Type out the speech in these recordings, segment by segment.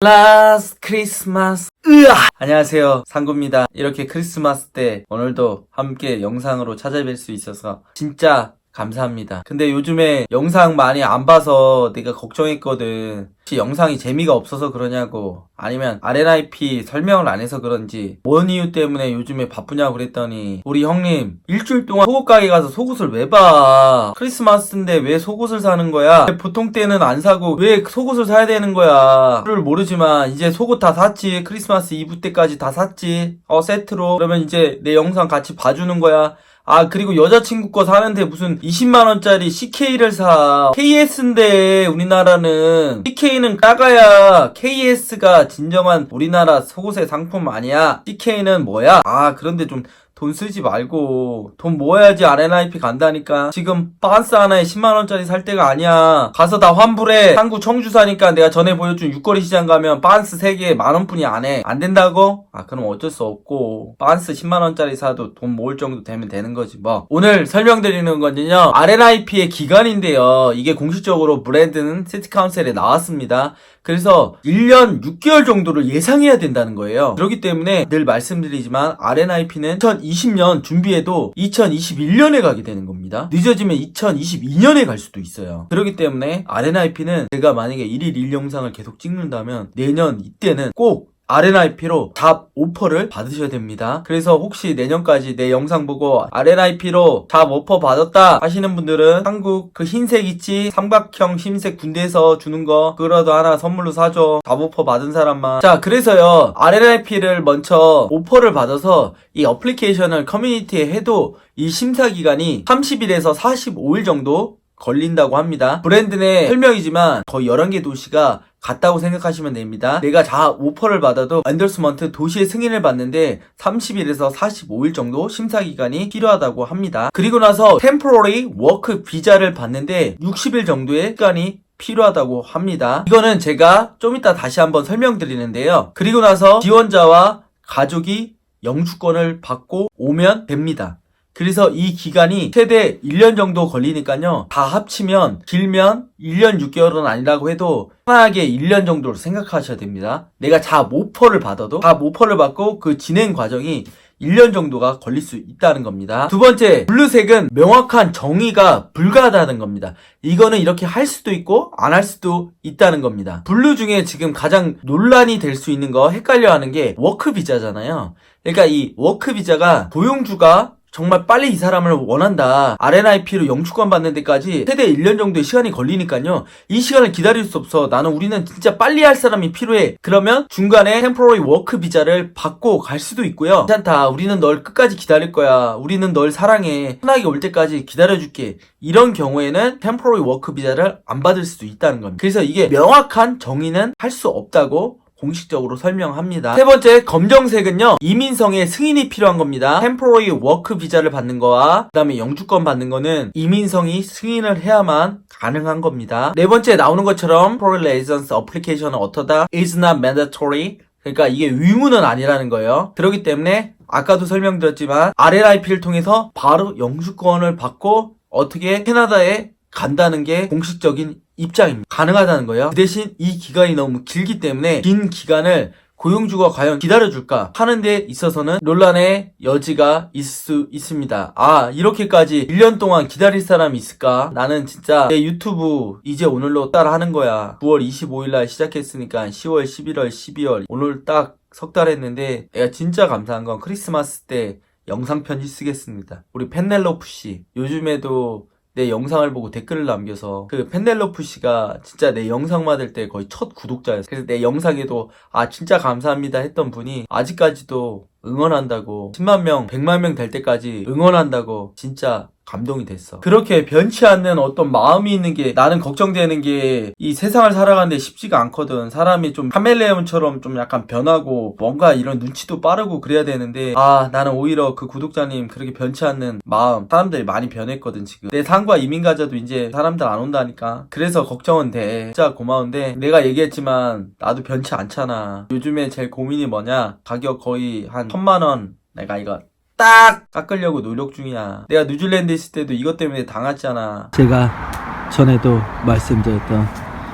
라스트 크리스마스 으아! 안녕하세요. 상구입니다. 이렇게 크리스마스 때 오늘도 함께 영상으로 찾아뵐 수 있어서 진짜 감사합니다. 근데 요즘에 영상 많이 안 봐서 내가 걱정했거든. 혹시 영상이 재미가 없어서 그러냐고 아니면 RNIP 설명을 안 해서 그런지 뭔 이유 때문에 요즘에 바쁘냐고 그랬더니 우리 형님 일주일 동안 속옷 가게 가서 속옷을 왜 봐? 크리스마스인데 왜 속옷을 사는 거야? 왜 보통 때는 안 사고 왜 속옷을 사야 되는 거야? 를 모르지만 이제 속옷 다 샀지? 크리스마스 이브 때까지 다 샀지? 어 세트로? 그러면 이제 내 영상 같이 봐주는 거야 아 그리고 여자친구 거 사는데 무슨 20만원짜리 CK를 사. KS인데 우리나라는 CK는 까가야 KS가 진정한 우리나라 속옷의 상품 아니야. CK는 뭐야? 아 그런데 좀 돈 쓰지 말고 돈 모아야지 RNIP 간다니까. 지금 반스 하나에 10만원짜리 살 때가 아니야. 가서 다 환불해. 한국 청주 사니까 내가 전에 보여준 육거리 시장 가면 반스 3개에 만원뿐이 안해. 안 된다고? 아 그럼 어쩔 수 없고. 반스 10만원짜리 사도 돈 모을 정도 되면 되는 거지 뭐. 오늘 설명드리는 건요. RNIP의 기간인데요. 이게 공식적으로 브랜드는 시티 카운셀에 나왔습니다. 그래서 1년 6개월 정도를 예상해야 된다는 거예요. 그렇기 때문에 늘 말씀드리지만 RNIP는 2020년 준비해도 2021년에 가게 되는 겁니다. 늦어지면 2022년에 갈 수도 있어요. 그렇기 때문에 RNIP는 제가 만약에 1일 1영상을 계속 찍는다면 내년 이때는 꼭 RNIP로 잡 오퍼를 받으셔야 됩니다. 그래서 혹시 내년까지 내 영상 보고 RNIP로 잡 오퍼 받았다 하시는 분들은 한국 그 흰색 있지? 삼각형 흰색 군대에서 주는 거 그거라도 하나 선물로 사줘. 잡 오퍼 받은 사람만. 자, 그래서요. RNIP를 먼저 오퍼를 받아서 이 어플리케이션을 커뮤니티에 해도 이 심사 기간이 30일에서 45일 정도 걸린다고 합니다. 브랜드 내 설명이지만 거의 11개 도시가 같다고 생각하시면 됩니다. 내가 자 오퍼를 받아도 엔더스먼트 도시의 승인을 받는데 30일에서 45일 정도 심사 기간이 필요하다고 합니다. 그리고 나서 템포러리 워크 비자를 받는데 60일 정도의 시간이 필요하다고 합니다. 이거는 제가 좀 이따 다시 한번 설명드리는데요. 그리고 나서 지원자와 가족이 영주권을 받고 오면 됩니다. 그래서 이 기간이 최대 1년 정도 걸리니까요. 다 합치면 길면 1년 6개월은 아니라고 해도 편하게 1년 정도로 생각하셔야 됩니다. 내가 잡 오퍼를 받아도 잡 오퍼를 받고 그 진행 과정이 1년 정도가 걸릴 수 있다는 겁니다. 두 번째, 블루색은 명확한 정의가 불가하다는 겁니다. 이거는 이렇게 할 수도 있고 안 할 수도 있다는 겁니다. 블루 중에 지금 가장 논란이 될 수 있는 거 헷갈려 하는 게 워크 비자잖아요. 그러니까 이 워크 비자가 고용주가 정말 빨리 이 사람을 원한다. RNIP로 영주권 받는 데까지 최대 1년 정도의 시간이 걸리니까요. 이 시간을 기다릴 수 없어. 나는 우리는 진짜 빨리 할 사람이 필요해. 그러면 중간에 템포러리 워크 비자를 받고 갈 수도 있고요. 괜찮다. 우리는 널 끝까지 기다릴 거야. 우리는 널 사랑해. 편하게 올 때까지 기다려줄게. 이런 경우에는 템포러리 워크 비자를 안 받을 수도 있다는 겁니다. 그래서 이게 명확한 정의는 할 수 없다고 공식적으로 설명합니다. 세 번째, 검정색은요, 이민성의 승인이 필요한 겁니다. 템포러리 워크 비자를 받는 거와, 그 다음에 영주권 받는 거는 이민성이 승인을 해야만 가능한 겁니다. 네 번째 나오는 것처럼, Temporary Residence Application은 어떠다? is not mandatory. 그러니까 이게 의무는 아니라는 거예요. 그렇기 때문에, 아까도 설명드렸지만, RLIP를 통해서 바로 영주권을 받고, 어떻게 캐나다에 간다는 게 공식적인 입장입니다. 가능하다는 거예요. 그 대신 이 기간이 너무 길기 때문에 긴 기간을 고용주가 과연 기다려줄까 하는 데 있어서는 논란의 여지가 있을 수 있습니다. 아, 이렇게까지 1년 동안 기다릴 사람이 있을까? 나는 진짜 내 유튜브 이제 오늘로 따라 하는 거야. 9월 25일날 시작했으니까 10월, 11월, 12월 오늘 딱 석 달 했는데 내가 진짜 감사한 건 크리스마스 때 영상 편지 쓰겠습니다. 우리 펜넬로프 씨 요즘에도 내 영상을 보고 댓글을 남겨서 그 펜넬로프 씨가 진짜 내 영상 받을 때 거의 첫 구독자였어요. 그래서 내 영상에도 아 진짜 감사합니다 했던 분이 아직까지도 응원한다고 10만 명, 100만 명 될 때까지 응원한다고 진짜 감동이 됐어. 그렇게 변치 않는 어떤 마음이 있는 게 나는 걱정되는 게 이 세상을 살아가는데 쉽지가 않거든. 사람이 좀 카멜레온처럼 좀 약간 변하고 뭔가 이런 눈치도 빠르고 그래야 되는데 아 나는 오히려 그 구독자님 그렇게 변치 않는 마음 사람들이 많이 변했거든 지금. 내 상과 이민가자도 이제 사람들 안 온다니까. 그래서 걱정은 돼. 진짜 고마운데 내가 얘기했지만 나도 변치 않잖아. 요즘에 제일 고민이 뭐냐 가격 거의 한 천만 원 내가 이거 딱 깎으려고 노력 중이야. 내가 뉴질랜드 있을 때도 이것 때문에 당했잖아. 제가 전에도 말씀드렸던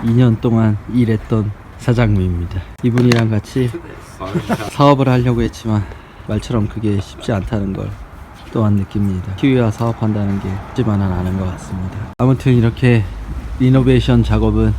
2년 동안 일했던 사장님입니다. 이분이랑 같이 사업을 하려고 했지만 말처럼 그게 쉽지 않다는 걸 또한 느낍니다. 키위와 사업한다는 게 쉽지만은 않은 것 같습니다. 아무튼 이렇게 리노베이션 작업은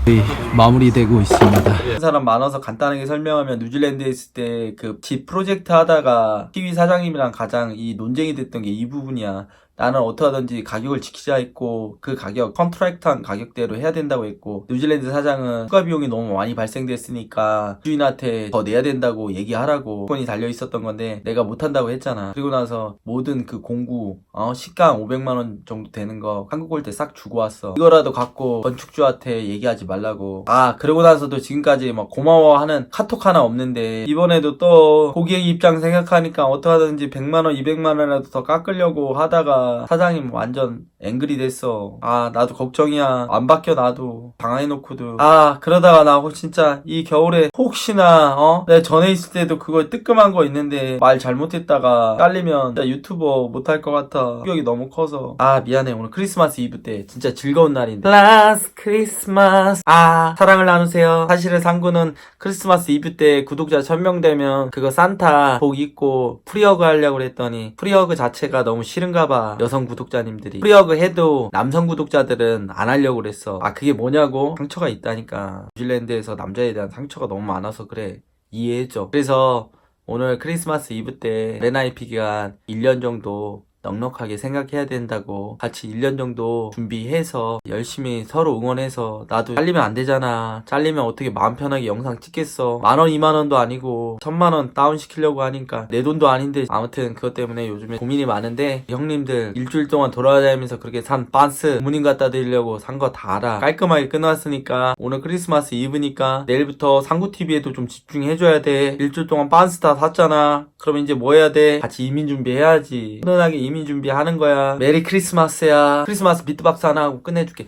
마무리되고 있습니다. 사람 많아서 간단하게 설명하면 뉴질랜드에 있을 때 그 집 프로젝트 하다가 키위 사장님이랑 가장 이 논쟁이 됐던 게 이 부분이야. 나는 어떻게 하든지 가격을 지키자 했고 그 가격 컨트랙트한 가격대로 해야 된다고 했고 뉴질랜드 사장은 추가 비용이 너무 많이 발생됐으니까 주인한테 더 내야 된다고 얘기하라고 건이 달려 있었던 건데 내가 못한다고 했잖아. 그리고 나서 모든 그 공구 어 식당 500만 원 정도 되는 거 한국 올 때 싹 주고 왔어. 이거라도 갖고 건축주한테 얘기하지 말라고. 아 그러고 나서도 지금까지 막 고마워하는 카톡 하나 없는데 이번에도 또 고객 입장 생각하니까 어떻게 하든지 100만 원 200만 원이라도 더 깎으려고 하다가 사장님 완전 앵글이 됐어. 아 나도 걱정이야. 안 바뀌어 나도. 당해놓고도. 아 그러다가 나 진짜 이 겨울에 혹시나 어? 내가 전에 있을 때도 그거 뜨끔한 거 있는데 말 잘못했다가 잘리면 진짜 유튜버 못할 것 같아. 충격이 너무 커서. 아 미안해. 오늘 크리스마스 이브 때 진짜 즐거운 날인데. 라스 크리스마스 아 사랑을 나누세요. 사실은 상구는 크리스마스 이브 때 구독자 1000명 되면 그거 산타 복 입고 프리허그 하려고 그랬더니 프리허그 자체가 너무 싫은가 봐 여성 구독자님들이 프리허그 해도 남성 구독자들은 안 하려고 그랬어. 아 그게 뭐냐고 상처가 있다니까. 뉴질랜드에서 남자에 대한 상처가 너무 많아서 그래. 이해해줘. 그래서 오늘 크리스마스 이브 때 레나이피 기간 1년 정도 넉넉하게 생각해야 된다고 같이 1년 정도 준비해서 열심히 서로 응원해서 나도 잘리면 안 되잖아. 잘리면 어떻게 마음 편하게 영상 찍겠어? 만원 2만원도 아니고 천만원 다운 시키려고 하니까 내 돈도 아닌데 아무튼 그것 때문에 요즘에 고민이 많은데 형님들 일주일 동안 돌아다니면서 그렇게 산 반스 부모님 갖다 드리려고 산 거 다 알아. 깔끔하게 끝났으니까 오늘 크리스마스 이브니까 내일부터 상구TV에도 좀 집중해줘야 돼. 일주일 동안 반스 다 샀잖아. 그럼 이제 뭐 해야 돼? 같이 이민 준비해야지. 훈훈하게 이민 준비하는 거야. 메리 크리스마스야. 크리스마스 비트박스 하나 하고 끝내줄게.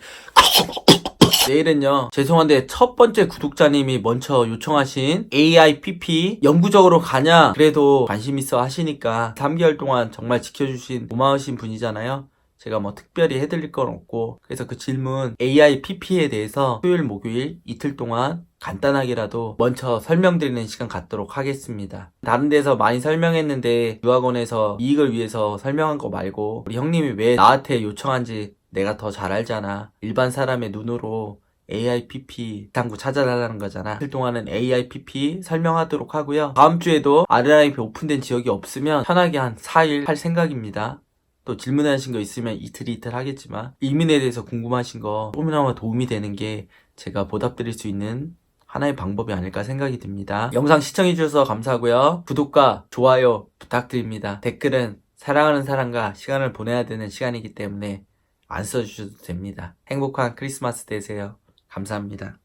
내일은요 죄송한데 첫 번째 구독자님이 먼저 요청하신 AIPP 영구적으로 가냐? 그래도 관심 있어 하시니까 3개월 동안 정말 지켜주신 고마우신 분이잖아요 제가 뭐 특별히 해드릴 건 없고 그래서 그 질문 AIPP에 대해서 토요일 목요일 이틀 동안 간단하게라도 먼저 설명드리는 시간 갖도록 하겠습니다. 다른 데서 많이 설명했는데 유학원에서 이익을 위해서 설명한 거 말고 우리 형님이 왜 나한테 요청한지 내가 더 잘 알잖아. 일반 사람의 눈으로 AIPP 당구 찾아달라는 거잖아. 이틀 동안은 AIPP 설명하도록 하고요. 다음 주에도 RNIP 오픈된 지역이 없으면 편하게 한 4일 할 생각입니다. 또 질문하신 거 있으면 이틀 이틀 하겠지만 이민에 대해서 궁금하신 거 조금이나마 도움이 되는 게 제가 보답드릴 수 있는 하나의 방법이 아닐까 생각이 듭니다. 영상 시청해주셔서 감사하고요. 구독과 좋아요 부탁드립니다. 댓글은 사랑하는 사람과 시간을 보내야 되는 시간이기 때문에 안 써주셔도 됩니다. 행복한 크리스마스 되세요. 감사합니다.